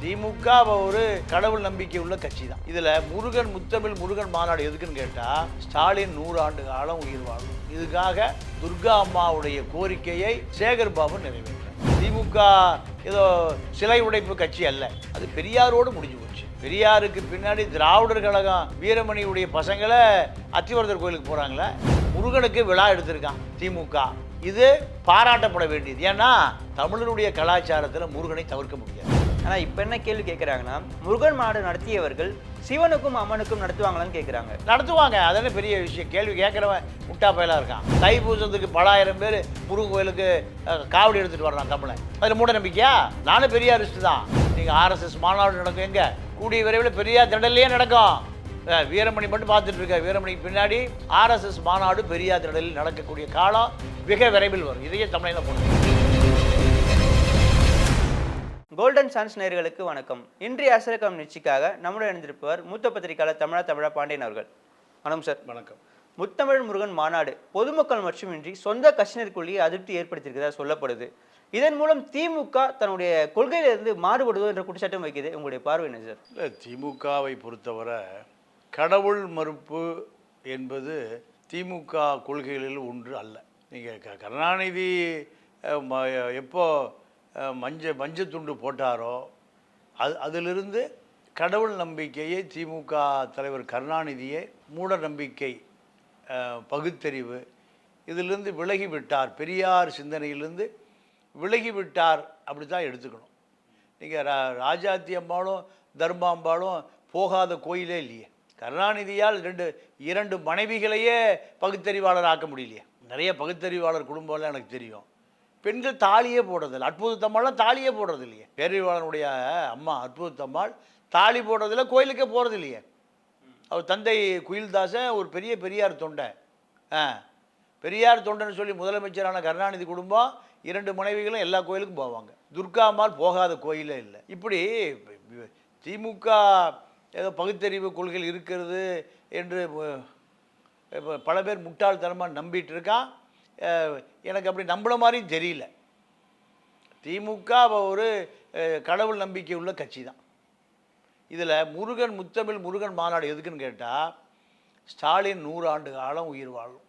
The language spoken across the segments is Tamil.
திமுக ஒரு கடவுள் நம்பிக்கை உள்ள கட்சி தான் இதுல முருகன் முத்தமிழ் முருகன் மாநாடு எதுக்குன்னு கேட்டா ஸ்டாலின் நூறு ஆண்டு காலம் உயிர் வாழும். இதுக்காக துர்கா அம்மாவுடைய கோரிக்கையை சேகர் பாபு நிறைவேற்றார் திமுக ஏதோ சிலை உடைப்பு கட்சி அல்ல. அது பெரியாரோடு முடிஞ்சு போச்சு. பெரியாருக்கு பின்னாடி திராவிடர் கழகம் வீரமணியுடைய பசங்களை அத்திவரதர் கோயிலுக்கு போறாங்களே முருகனுக்கு விழா எடுத்திருக்கான் திமுக. இது பாராட்டப்பட வேண்டியது. ஏன்னா தமிழருடைய கலாச்சாரத்தில் முருகனை தவிர்க்க முடியாது. ஆனால் இப்போ என்ன கேள்வி கேட்குறாங்கன்னா முருகன் மாடு நடத்தியவர்கள் சிவனுக்கும் அம்மனுக்கும் நடத்துவாங்களான்னு கேட்குறாங்க நடத்துவாங்க. அதென்ன பெரிய விஷயம்? கேள்வி கேட்குறவன் முட்டா பயலாக இருக்கான். தைப்பூசத்துக்கு பலாயிரம் பேர் முருகன் கோயிலுக்கு காவடி எடுத்துகிட்டு வர்றான் தமிழன் அதில் மூட நம்பிக்கையா? நானும் பெரிய அரிஸ்ட் தான் நீங்கள் ஆர்எஸ்எஸ் மாநாடு நடக்கும் எங்கே? கூடிய விரைவில் பெரியார் திடல்லையே நடக்கும். வீரமணி மட்டும் பார்த்துட்டு இருக்க வீரமணிக்கு பின்னாடி ஆர்எஸ்எஸ் மாநாடு பெரியார் திடலில் நடக்கக்கூடிய காலம் மிக விரைவில் வரும். இதையே தமிழில் போடுங்க கோல்டன் சன்ஸ் நேயர்களுக்கு வணக்கம். இன்றைய அசரக்கம் நிகழ்ச்சிக்காக நம்முடன் இணைந்திருப்பவர் மூத்த பத்திரிகையாளர் தமிழா தமிழா பாண்டியன் அவர்கள். வணக்கம் சார் வணக்கம். முத்தமிழ் முருகன் மாநாடு பொதுமக்கள் மட்டுமின்றி சொந்த கட்சியினருக்குள்ளேயே அதிருப்தி ஏற்படுத்தியிருக்கிறதா சொல்லப்படுது. இதன் மூலம் திமுக தன்னுடைய கொள்கையிலிருந்து மாறுபடுவதோ என்ற குற்றச்சாட்டம் வைக்குது. உங்களுடைய பார்வை என்ன சார் இல்லை திமுகவை பொறுத்தவரை கடவுள் மறுப்பு என்பது திமுக கொள்கைகளில் ஒன்று அல்ல. நீங்கள் கருணாநிதி எப்போ மஞ்ச மஞ்சள் துண்டு போட்டாரோ அது அதிலிருந்து கடவுள் நம்பிக்கையை திமுக தலைவர் கருணாநிதியை மூட நம்பிக்கை பகுத்தறிவு இதிலிருந்து விலகி விட்டார். பெரியார் சிந்தனையிலிருந்து விலகி விட்டார் அப்படி தான் எடுத்துக்கணும். நீங்கள் ரா ராஜாத்தி அம்பாலும் தர்மாம்பாலும் போகாத கோயிலே இல்லையே. கருணாநிதியால் ரெண்டு இரண்டு மனைவிகளையே பகுத்தறிவாளர் ஆக்க முடியலையே. நிறைய பகுத்தறிவாளர் குடும்பம்லாம் எனக்கு தெரியும். பெண்கள் தாலியே போடுறதில்ல. அற்புதத்தம்மாள்லாம் தாலியே போடுறது இல்லையே பேரறிவாளனுடைய அம்மா அற்புதத்தம்மாள் தாலி போடுறதில்ல கோயிலுக்கே போகிறது இல்லையே அவர் தந்தை குயில்தாசன் ஒரு பெரிய பெரியார் தொண்டை. ஆ பெரியார் தொண்டன் சொல்லி முதலமைச்சரான கருணாநிதி குடும்பம் இரண்டு மனைவிகளும் எல்லா கோயிலுக்கும் போவாங்க. துர்கா அம்மாள் போகாத கோயிலே இல்லை. இப்படி திமுக ஏதோ பகுத்தறிவு கொள்கைகள் இருக்கிறது என்று பல பேர் முட்டாள்தனமாக நம்பிட்டு இருக்கான். எனக்கு அப்படி நம்புன மாதிரியும் தெரியல. திமுக ஒரு கடவுள் நம்பிக்கை உள்ள கட்சி தான். இதில் முருகன் முத்தமிழ் முருகன் மாநாடு எதுக்குன்னு கேட்டால் ஸ்டாலின் நூறு ஆண்டு காலம் உயிர் வாழும்.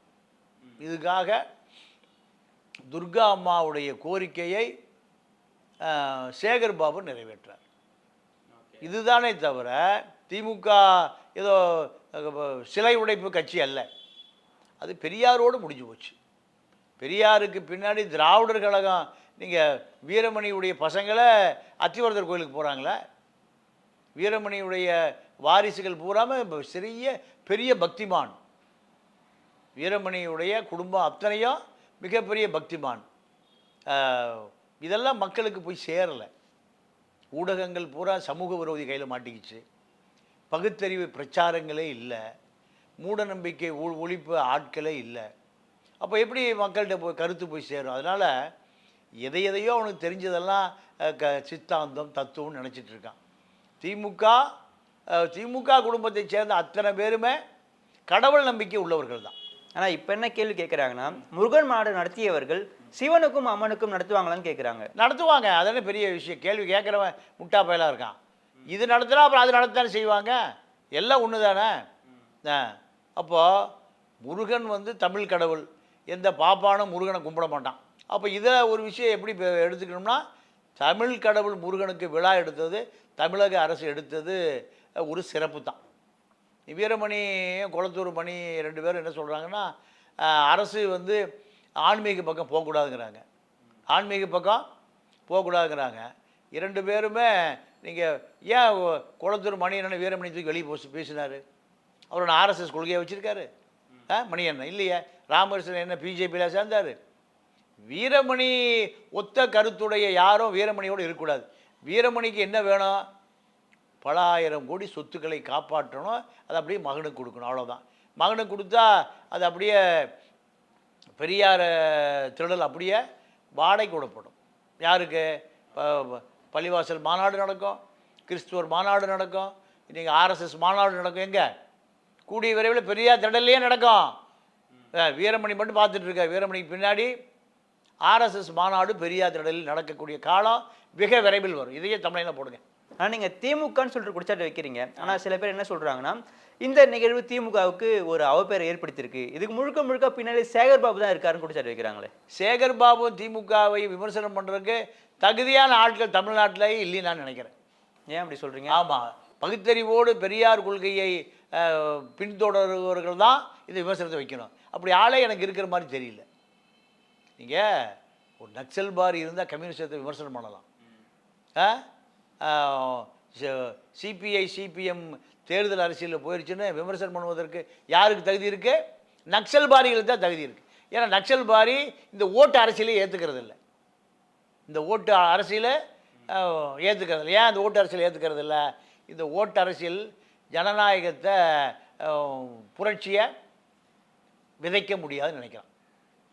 இதுக்காக துர்கா அம்மாவுடைய கோரிக்கையை சேகர் பாபு நிறைவேற்றார். இதுதானே தவிர திமுக ஏதோ சிலை உடைப்பு கட்சி அல்ல. அது பெரியாரோடு முடிஞ்சு போச்சு. பெரியாருக்கு பின்னாடி திராவிடர் கழகம் நீங்கள் வீரமணியுடைய பசங்களை அத்திவரதர் கோயிலுக்கு போகிறாங்களே வீரமணியுடைய வாரிசுகள் பூராமல் சிறிய பெரிய பக்திமான். வீரமணியுடைய குடும்பம் அத்தனையும் மிகப்பெரிய பக்திமான். இதெல்லாம் மக்களுக்கு போய் சேரலை. ஊடகங்கள் பூரா சமூக விரோதி கையில் மாட்டிக்கிச்சு. பகுத்தறிவு பிரச்சாரங்களே இல்லை. மூட நம்பிக்கை ஒ- ஒழிப்பு ஆட்களே இல்லை. அப்போ எப்படி மக்கள்கிட்ட போய் கருத்து போய் சேரும்? அதனால் எதை எதையோ அவனுக்கு தெரிஞ்சதெல்லாம் க சித்தாந்தம் தத்துவம்னு நினச்சிட்டு இருக்கான். திமுக திமுக குடும்பத்தை சேர்ந்த அத்தனை பேருமே கடவுள் நம்பிக்கை உள்ளவர்கள் தான். ஆனால் இப்போ என்ன கேள்வி கேட்குறாங்கன்னா முருகன் மாடு நடத்தியவர்கள் சிவனுக்கும் அம்மனுக்கும் நடத்துவாங்களான்னு கேட்குறாங்க நடத்துவாங்க. அதென்ன பெரிய விஷயம்? கேள்வி கேட்குறவன் முட்டா பயலாக இருக்கான். இது நடத்தினா அப்புறம் அது நடத்தானே செய்வாங்க? எல்லாம் ஒன்று தானே அப்போது முருகன் வந்து தமிழ் கடவுள். எந்த பாப்பானும் முருகனை கும்பிட மாட்டான். அப்போ இதை ஒரு விஷயம் எப்படி எடுத்துக்கணும்னா தமிழ் கடவுள் முருகனுக்கு விழா எடுத்தது தமிழக அரசு எடுத்தது ஒரு சிறப்பு தான். வீரமணி குளத்தூர் மணி ரெண்டு பேரும் என்ன சொல்கிறாங்கன்னா அரசு வந்து ஆன்மீக பக்கம் போகக்கூடாதுங்கிறாங்க. ஆன்மீக பக்கம் போகக்கூடாதுங்கிறாங்க. இரண்டு பேருமே நீங்கள் ஏன் குளத்தூர் மணி என்னென்ன வீரமணி தூக்கி வெளியே போச்சு பேசினார்? அவர் ஆர்எஸ்எஸ் கொள்கையை வச்சுருக்காரு. ஆ மணி அண்ணன் இல்லையே? ராமகிருஷ்ணன் என்ன பிஜேபியில் சேர்ந்தார்? வீரமணி ஒத்த கருத்துடைய யாரும் வீரமணியோடு இருக்கக்கூடாது. வீரமணிக்கு என்ன வேணும்? பல ஆயிரம் கோடி சொத்துக்களை காப்பாற்றணும். அதை அப்படியே மகனுக்கு கொடுக்கணும் அவ்வளோதான் மகனுக்கு கொடுத்தா அது அப்படியே பெரியார் திருடல் அப்படியே வாடகை விடப்படும் யாருக்கு? ப- பள்ளிவாசல் மாநாடு நடக்கும். கிறிஸ்துவர் மாநாடு நடக்கும். நீங்கள் ஆர்எஸ்எஸ் மாநாடு நடக்கும். எங்கே? கூடிய விரைவில் பெரியார் திடல்லையே நடக்கும். வீரமணி மட்டும் பார்த்துட்டு இருக்க வீரமணிக்கு பின்னாடி ஆர்எஸ்எஸ் மாநாடு பெரியார் திடலில் நடக்கக்கூடிய காலம் மிக விரைவில் வரும். இதையே தமிழில் போடுங்க. ஆனால் நீங்கள் திமுகன்னு சொல்லிட்டு குடிச்சாட்டு வைக்கிறீங்க. ஆனால் சில பேர் என்ன சொல்கிறாங்கன்னா இந்த நிகழ்வு திமுகவுக்கு ஒரு அவப்பேரை ஏற்படுத்தியிருக்கு. இதுக்கு முழுக்க முழுக்க பின்னாடி சேகர் பாபு தான் இருக்காருன்னு குடிச்சாட்டு வைக்கிறாங்களே. சேகர் பாபு திமுகவை விமர்சனம் பண்ணுறதுக்கு தகுதியான ஆட்கள் தமிழ்நாட்டிலேயே இல்லைன்னு நான் நினைக்கிறேன். ஏன் அப்படி சொல்கிறீங்க ஆமாம் பகுத்தறிவோடு பெரியார் கொள்கையை பின்தொடர்பவர்கள் தான் இந்த விமர்சனத்தை வைக்கணும். அப்படி ஆளே எனக்கு இருக்கிற மாதிரி தெரியல. நீங்கள் ஒரு நக்சல் பார் இருந்தால் கம்யூனிஸ்டத்தை விமர்சனம் பண்ணலாம். சிபிஐ சிபிஎம் தேர்தல் அரசியலில் போயிடுச்சுன்னு விமர்சனம் பண்ணுவதற்கு யாருக்கு தகுதி இருக்குது நக்சல் பாரிகளுக்கு தான் தகுதி இருக்குது ஏன்னா நக்சல் பாரி இந்த ஓட்டு அரசியலே ஏற்றுக்கிறது இல்லை. இந்த ஓட்டு அரசியலை ஏற்றுக்கிறது இல்லை. ஏன் இந்த ஓட்டு அரசியல் ஏற்றுக்கிறது இல்லை? இந்த ஓட்டு அரசியல் ஜனநாயகத்தை புரட்சியை விதைக்க முடியாதுன்னு நினைக்கிறான்.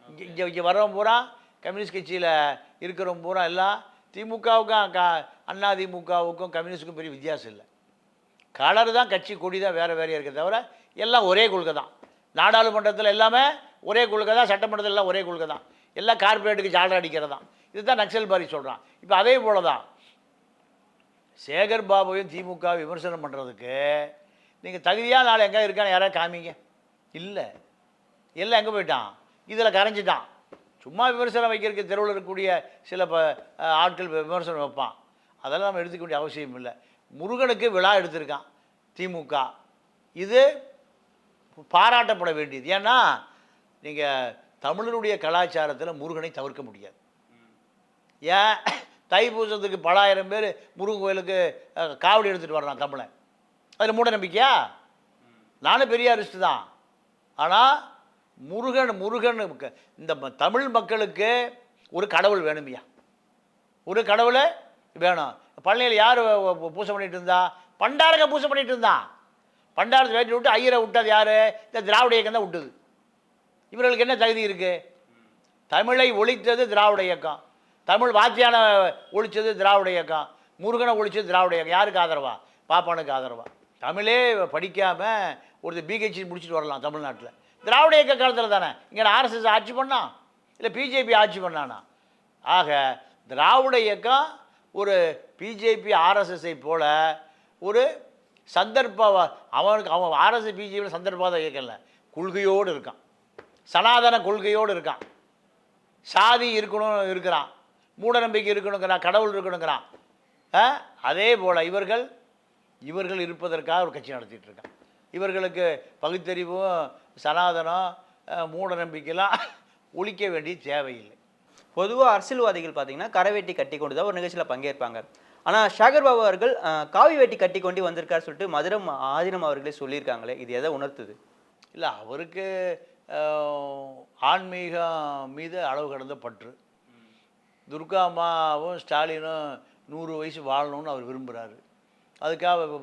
இங்கே இங்கே இங்கே வரவன் பூரா கம்யூனிஸ்ட் கட்சியில் இருக்கிறவன் பூரா எல்லாம் திமுகவுக்கும் க அண்ணா திமுகவுக்கும் கம்யூனிஸ்டுக்கும் பெரிய வித்தியாசம் இல்லை. கலர் தான் கட்சி கொடி தான் வேறு வேறையாக இருக்கிறத தவிர எல்லாம் ஒரே கொள்கை தான். நாடாளுமன்றத்தில் எல்லாமே ஒரே கொள்கை தான் சட்டமன்றத்தில் எல்லாம் ஒரே கொள்கை தான். எல்லாம் கார்ப்பரேட்டுக்கு ஜாலர் அடிக்கிறது தான் இதுதான் நக்சல் பாரி சொல்கிறான் இப்போ அதே போல தான் சேகர் பாபுவையும் திமுக விமர்சனம் பண்ணுறதுக்கு நீங்கள் தகுதியாக நாள் எங்கே இருக்கான்னு யாராவது காமிங்க. இல்லை. எல்லாம் எங்கே போயிட்டான்? இதில் கரைஞ்சிட்டான். சும்மா விமர்சனம் வைக்கிறதுக்கு தெருவில் இருக்கக்கூடிய சில ப ஆட்கள் விமர்சனம் வைப்பான். அதெல்லாம் நம்ம எடுத்துக்க வேண்டிய அவசியம் இல்லை. முருகனுக்கு விழா எடுத்திருக்கான் திமுக. இது பாராட்டப்பட வேண்டியது. ஏன்னா நீங்கள் தமிழனுடைய கலாச்சாரத்தில் முருகனை தவிர்க்க முடியாது. ஏன்? தைப்பூசத்துக்கு பலாயிரம் பேர் முருகன் கோயிலுக்கு காவடி எடுத்துகிட்டு வர்றான் கம்பளை அதில் மூட நம்பிக்கையா? நானும் பெரியாரிஸ்ட் தான். ஆனால் முருகன் முருகன் இந்த தமிழ் மக்களுக்கு ஒரு கடவுள் வேணுமையா. ஒரு கடவுள் வேணும். பழனியில் யார் பூசை பண்ணிட்டு இருந்தா? பண்டாரங்க பூசை பண்ணிட்டு இருந்தான் பண்டாரத்தை வேட்டி விட்டு ஐயரை விட்டது யார்? இந்த திராவிட இயக்கம் தான் விட்டுது. இவர்களுக்கு என்ன தகுதி இருக்குது தமிழை ஒழித்தது திராவிட இயக்கம். தமிழ் வாத்தியான ஒழிச்சது திராவிட இயக்கம் முருகனை ஒழிச்சது திராவிட இயக்கம். யாருக்கு ஆதரவா? பாப்பானுக்கு ஆதரவா. தமிழே படிக்காமல் ஒரு பிஹெச்டி முடிச்சுட்டு வரலாம் தமிழ்நாட்டில். திராவிட இயக்க காலத்தில் தானே. இங்கே ஆர்எஸ்எஸ் ஆட்சி பண்ணான் இல்லை பிஜேபி ஆட்சி பண்ணானா? ஆக திராவிட இயக்கம் ஒரு பிஜேபி ஆர்எஸ்எஸ்ஐ போல் ஒரு சந்தர்ப்ப அவனுக்கு அவன் ஆர்எஸ்எஸ் பிஜேபியில் சந்தர்ப்பாத இயக்கம் இல்லை கொள்கையோடு இருக்கான். சனாதன கொள்கையோடு இருக்கான். சாதி இருக்கணும் இருக்கிறான். மூட நம்பிக்கை இருக்கணுங்கிறான் கடவுள் இருக்கணுங்கிறான்? அதே போல் இவர்கள் இவர்கள் இருப்பதற்காக ஒரு கட்சி நடத்திட்டு இருக்கான். இவர்களுக்கு பகுத்தறிவும் சனாதனம் மூட நம்பிக்கைலாம் ஒழிக்க வேண்டிய தேவையில்லை. பொதுவாக அரசியல்வாதிகள் பார்த்தீங்கன்னா கரை வேட்டி கட்டி கொண்டு தான் ஒரு நிகழ்ச்சியில் பங்கேற்பாங்க. ஆனால் ஷாகர் பாபு அவர்கள் காவி வேட்டி கட்டி கொண்டு வந்திருக்காரு சொல்லிட்டு மதுரம் ஆதீனம் அவர்களே சொல்லியிருக்காங்களே இது எதை உணர்த்துது? இல்லை அவருக்கு ஆன்மீகம் மீது அளவு கடந்த பற்று. துர்கா அம்மாவும் ஸ்டாலினும் நூறு வயசு வாழணும்னு அவர் விரும்புகிறாரு அதுக்காக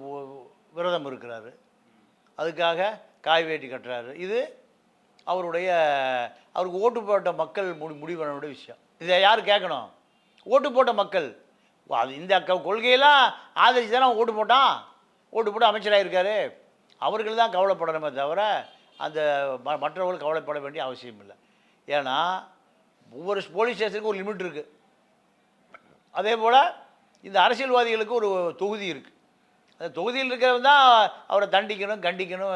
விரதம் இருக்கிறாரு. அதுக்காக காய் வேட்டி கட்டுறாரு. இது அவருடைய அவருக்கு ஓட்டு போட்ட மக்கள் முடி முடிவு பண்ண விஷயம். இதை யார் கேட்கணும்? ஓட்டு போட்ட மக்கள். அது இந்த க- கொள்கையெல்லாம் ஆதரிச்சு தானே அவன் ஓட்டு போட்டான். ஓட்டு போட்டு அமைச்சராக இருக்காரு. அவர்கள் தான் கவலைப்படணுமே தவிர அந்த ம- மற்றவர்கள் கவலைப்பட வேண்டிய அவசியம் இல்லை. ஏன்னா ஒவ்வொரு போலீஸ் ஸ்டேஷனுக்கும் ஒரு லிமிட் இருக்குது அதே போல் இந்த அரசியல்வாதிகளுக்கு ஒரு தொகுதி இருக்குது அந்த தொகுதியில் இருக்கிறவன் தான் அவரை தண்டிக்கணும் கண்டிக்கணும்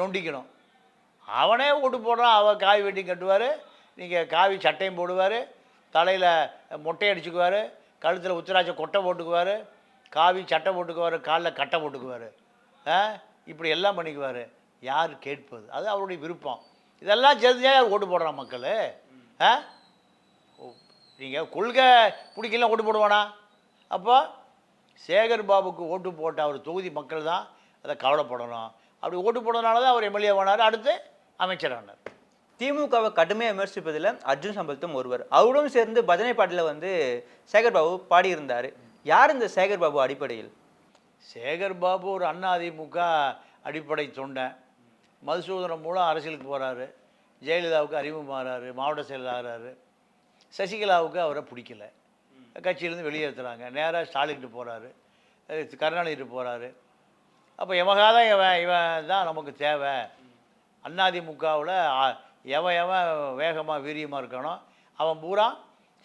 நொண்டிக்கணும். அவனே ஓட்டு போடுறான் அவன் காவி வெட்டி கட்டுவார் நீங்கள் காவி சட்டையும் போடுவார் தலையில் மொட்டை அடிச்சுக்குவார் கழுத்தில் உத்தராட்ச கொட்டை போட்டுக்குவார் காவி சட்டை போட்டுக்குவார் காலில் கட்டை போட்டுக்குவார். இப்படி எல்லாம் பண்ணிக்குவார். யார் கேட்பது? அது அவருடைய விருப்பம். இதெல்லாம் சேர்ந்து யார் ஓட்டு போடுறான் மக்கள்? ஆ? நீங்கள் கொள்கை பிடிக்கல ஓட்டு போடுவானா? அப்போ சேகர் பாபுக்கு ஓட்டு போட்ட அவர் தொகுதி மக்கள் தான் அதை கவலைப்படணும். அப்படி ஓட்டு போட்டதுனால தான் அவர் எம்எல்ஏ ஆனார் அடுத்து அமைச்சர் ஆனார். திமுகவை கடுமையாக விமர்சிப்பதில் அர்ஜுன் சம்பத்தும் ஒருவர். அவரும் சேர்ந்து பஜனை பாட்டில் வந்து சேகர் பாபு பாடியிருந்தார். யார் இந்த சேகர் பாபு அடிப்படையில்? சேகர் பாபு ஒரு அண்ணா அதிமுக அடிப்படை தொண்டன் மதுசூதனம் மூலம் அரசியலுக்கு போகிறாரு ஜெயலலிதாவுக்கு அறிமுகமாகறாரு மாவட்ட செயலர் ஆகிறாரு சசிகலாவுக்கு அவரை பிடிக்கல. கட்சியிலேருந்து வெளியேற்றுறாங்க. நேராக ஸ்டாலின்ட்டு போகிறாரு கருணாநிதிட்டு போகிறாரு அப்போ எமகாதான் இவன் இவன் தான் நமக்கு தேவை. அண்ணாதிமுகவில் எவன் எவன் வேகமாக வீரியமாக இருக்கானோ அவன் பூரா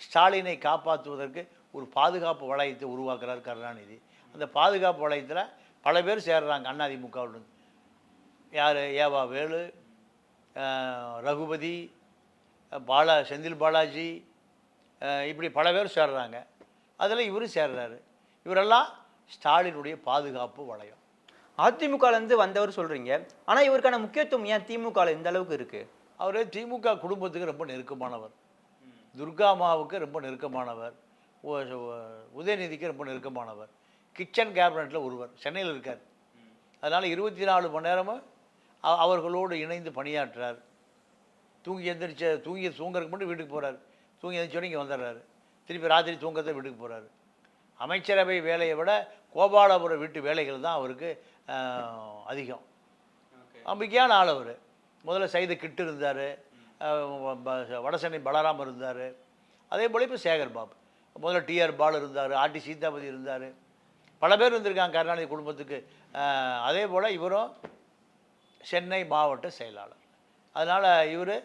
ஸ்டாலினை காப்பாற்றுவதற்கு ஒரு பாதுகாப்பு வளையத்தை உருவாக்குறார் கருணாநிதி. அந்த பாதுகாப்பு வளையத்தில் பல பேர் சேர்றாங்க அண்ணாதிமுகவில் யார்? ஏவா வேலு ரகுபதி பாலா செந்தில் பாலாஜி இப்படி பல பேர் சேர்றாங்க. அதில் இவரும் சேர்றாரு. இவரெல்லாம் ஸ்டாலினுடைய பாதுகாப்பு வளையம் அதிமுகல இருந்து வந்தவர் சொல்றீங்க. ஆனா இவருக்கான முக்கியத்துவம் ஏன் திமுக இந்த அளவுக்கு இருக்கு? அவர் திமுக குடும்பத்துக்கு ரொம்ப நெருக்கமானவர். துர்காமாவுக்கு ரொம்ப நெருக்கமானவர். உதயநிதிக்கு ரொம்ப நெருக்கமானவர். கிச்சன் கேபினட்டில் ஒருவர் சென்னையில் இருக்கார். அதனால் இருபத்தி நாலு மணி நேரமும் அவர்களோடு இணைந்து பணியாற்றுறார் தூங்கி எந்திரிச்ச தூங்கி தூங்குறதுக்கு மட்டும் வீட்டுக்கு போகிறார் தூங்கி எந்திரிச்சோடனே இங்கே வந்துடுறாரு. திருப்பி ராத்திரி தூங்கத்தை வீட்டுக்கு போகிறாரு அமைச்சரவை வேலையை விட கோபாலபுரம் வீட்டு வேலைகள் தான் அவருக்கு அதிகம். நம்பிக்கையான ஆள் அவர். முதல்ல சைது கிட்டு இருந்தார். வடசென்னை பலராம் இருந்தார். அதே போல் இப்போ சேகர் பாபு. முதல்ல டிஆர் பால் இருந்தார் ஆர்டி சீதாபதி இருந்தார். பல பேர் இருந்திருக்காங்க கருணாநிதி குடும்பத்துக்கு. அதே போல் இவரும் சென்னை மாவட்ட செயலாளர். அதனால் இவர்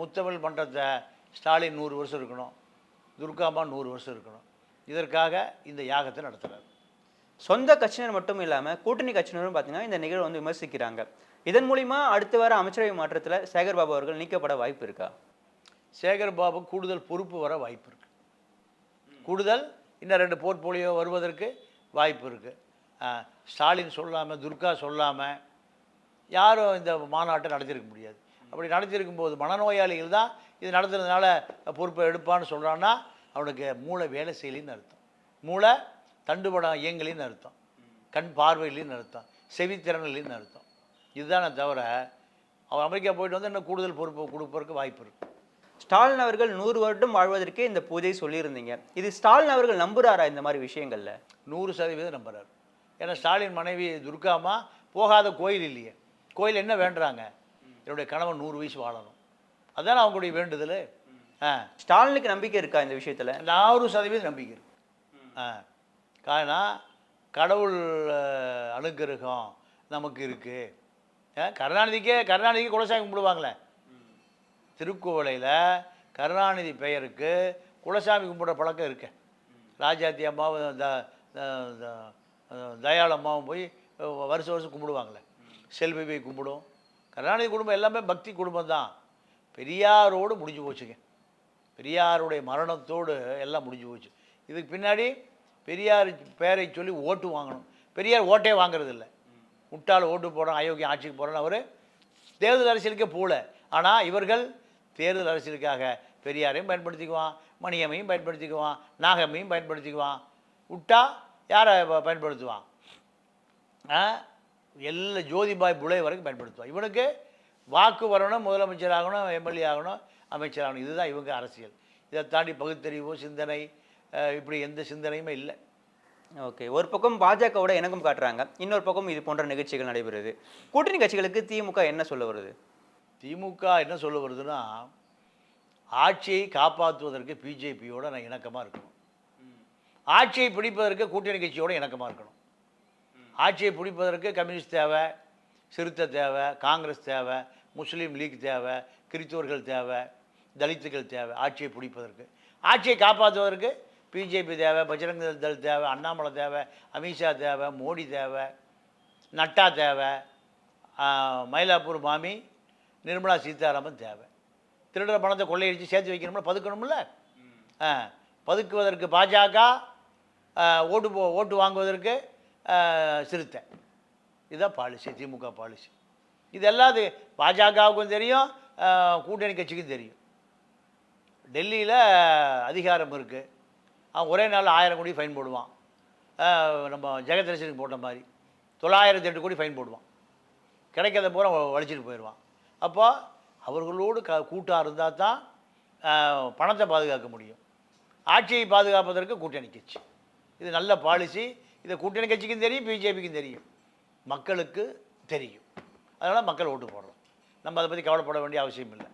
முத்தமிழ் மன்றத்தை ஸ்டாலின் நூறு வருஷம் இருக்கணும் துர்காமா நூறு வருஷம் இருக்கணும். இதற்காக இந்த யாகத்தை நடத்துகிறார் சொந்த கட்சியினர் மட்டும் இல்லாமல் கூட்டணி கட்சியினரும் பார்த்தீங்கன்னா இந்த நிகழ்வு வந்து விமர்சிக்கிறாங்க. இதன் மூலிமா அடுத்து வர அமைச்சரவை மாற்றத்தில் சேகர் பாபு அவர்கள் நீக்கப்பட வாய்ப்பு இருக்கா? சேகர் பாபு கூடுதல் பொறுப்பு வர வாய்ப்பு இருக்கு. கூடுதல் இன்னும் ரெண்டு போர்ட்போலியோ வருவதற்கு வாய்ப்பு இருக்கு. ஸ்டாலின் சொல்லாமல் துர்கா சொல்லாமல் யாரும் இந்த மாநாட்டை நடத்திருக்க முடியாது. அப்படி நடத்தியிருக்கும் போது மனநோயாளிகள் தான் இது நடத்துறதுனால பொறுப்பை எடுப்பான்னு சொல்கிறான்னா அவனுக்கு மூளை வேலை செய்யலின்னு அர்த்தம். மூளை தண்டுபடம் இயங்கலின்னு அர்த்தம். கண் பார்வையிலின்னு அர்த்தம். செவித்திறனிலின்னு அர்த்தம். இதுதானே தவிர அவன் அமெரிக்கா போயிட்டு வந்து இன்னும் கூடுதல் பொறுப்பு கொடுப்பதற்கு வாய்ப்பு இருக்குது ஸ்டாலின் அவர்கள் நூறு வருடம் வாழ்வதற்கே இந்த பூஜை சொல்லியிருந்தீங்க. இது ஸ்டாலின் அவர்கள் நம்புறாரா இந்த மாதிரி விஷயங்கள்ல? நூறு சதவீதம் நம்புறாரு. ஏன்னா ஸ்டாலின் மனைவி துர்காமா போகாத கோயில் இல்லையே. கோயில் என்ன வேண்டுறாங்க? என்னுடைய கணவன் நூறு வயசு வாழணும். அதானே அவங்களுடைய வேண்டுதல்? ஆ. ஸ்டாலினுக்கு நம்பிக்கை இருக்கா இந்த விஷயத்துல? நூறு சதவீதம் நம்பிக்கை இருக்கு. ஆ. காரணம் கடவுள் அஹ், அனுக்கிரகம் நமக்கு இருக்குது கருணாநிதிக்கே கருணாநிதிக்கு குலசாமி கும்பிடுவாங்களே. திருக்கோவிலையில் கருணாநிதி பெயருக்கு குலசாமி கும்பிட்ற பழக்கம் இருக்கு. ராஜாத்தி அம்மாவும் த த- த- தயாள் அம்மாவும் போய் வருஷம் வருஷம் கும்பிடுவாங்களே. செல்வி போய் கும்பிடும். கருணாநிதி குடும்பம் எல்லாமே பக்தி குடும்பம் தான் பெரியாரோடு முடிஞ்சு போச்சுங்க. பெரியாருடைய மரணத்தோடு எல்லாம் முடிஞ்சு போச்சு. இதுக்கு பின்னாடி பெரியார் பேரை சொல்லி ஓட்டு வாங்கணும். பெரியார் ஓட்டே வாங்குறது இல்லை முட்டால் ஓட்டு போடுறோம் அயோக்கியம் ஆட்சிக்கு போகிறோன்னு அவர் தேர்தல் அரசியலுக்கே போகல. ஆனால் இவர்கள் தேர்தல் அரசியலுக்காக பெரியாரையும் பயன்படுத்திக்குவான் மணியம்மையும் பயன்படுத்திக்குவான் நாகம்மையும் பயன்படுத்திக்குவான். விட்டா யாரை ப- பயன்படுத்துவான் எல்லா ஜோதிபாய் புலே வரைக்கும் பயன்படுத்துவான் இவனுக்கு வாக்கு வரணும் முதலமைச்சர் ஆகணும் எம்எல்ஏ ஆகணும் அமைச்சர் ஆகணும். இதுதான் இவங்க அரசியல். இதை தாண்டி பகுத்தறிவு சிந்தனை இப்படி எந்த சிந்தனையுமே இல்லை. ஓகே. ஒரு பக்கம் பாஜகவோட இணக்கம் காட்டுறாங்க. இன்னொரு பக்கம் இது போன்ற நிகழ்ச்சிகள் நடைபெறுது. கூட்டணி கட்சிகளுக்கு திமுக என்ன சொல்ல வருது? திமுக என்ன சொல்ல வருதுன்னா ஆட்சியை காப்பாற்றுவதற்கு பிஜேபியோட நான் இணக்கமாக இருக்கணும். ஆட்சியை பிடிப்பதற்கு கூட்டணி கட்சியோட இணக்கமாக இருக்கணும். ஆட்சியை பிடிப்பதற்கு கம்யூனிஸ்ட் தேவை சிறுத்தை தேவை காங்கிரஸ் தேவை முஸ்லீம் லீக் தேவை கிறிஸ்தவர்கள் தேவை தலித்துகள் தேவை ஆட்சியை பிடிப்பதற்கு. ஆட்சியை காப்பாற்றுவதற்கு பிஜேபி தேவை பஜ்ரங் தள் தேவை அண்ணாமலை தேவை அமித்ஷா தேவை மோடி தேவை நட்டா தேவை மயிலாப்பூர் மாமி நிர்மலா சீதாராமன் தேவை. திருடுற பணத்தை கொள்ளையடித்து சேர்த்து வைக்கணும்ல பதுக்கணும்ல? பதுக்குவதற்கு பாஜக ஓட்டு போ ஓட்டு வாங்குவதற்கு சிறுத்தை. இதுதான் பாலிசி திமுக பாலிசி இதெல்லாம் அது பாஜகவுக்கும் தெரியும் கூட்டணி கட்சிக்கும் தெரியும். டெல்லியில் அதிகாரம் இருக்குது அவன் ஒரே நாள் ஆயிரம் கோடி ஃபைன் போடுவான். நம்ம ஜெகதரசனுக்கு போட்ட மாதிரி. தொள்ளாயிரத்தி எட்டு கோடி ஃபைன் போடுவான். கிடைக்காத பூரா வலிச்சிட்டு போயிடுவான். அப்போ அவர்களோடு க கூட்டாக இருந்தால் தான் பணத்தை பாதுகாக்க முடியும். ஆட்சியை பாதுகாப்பதற்கு கூட்டணி கட்சி. இது நல்ல பாலிசி இதை கூட்டணி கட்சிக்கும் தெரியும் பிஜேபிக்கும் தெரியும். மக்களுக்கு தெரியும். அதனால் மக்கள் ஓட்டு போடுறோம் நம்ம அதை பற்றி கவலைப்பட வேண்டிய அவசியம் இல்லை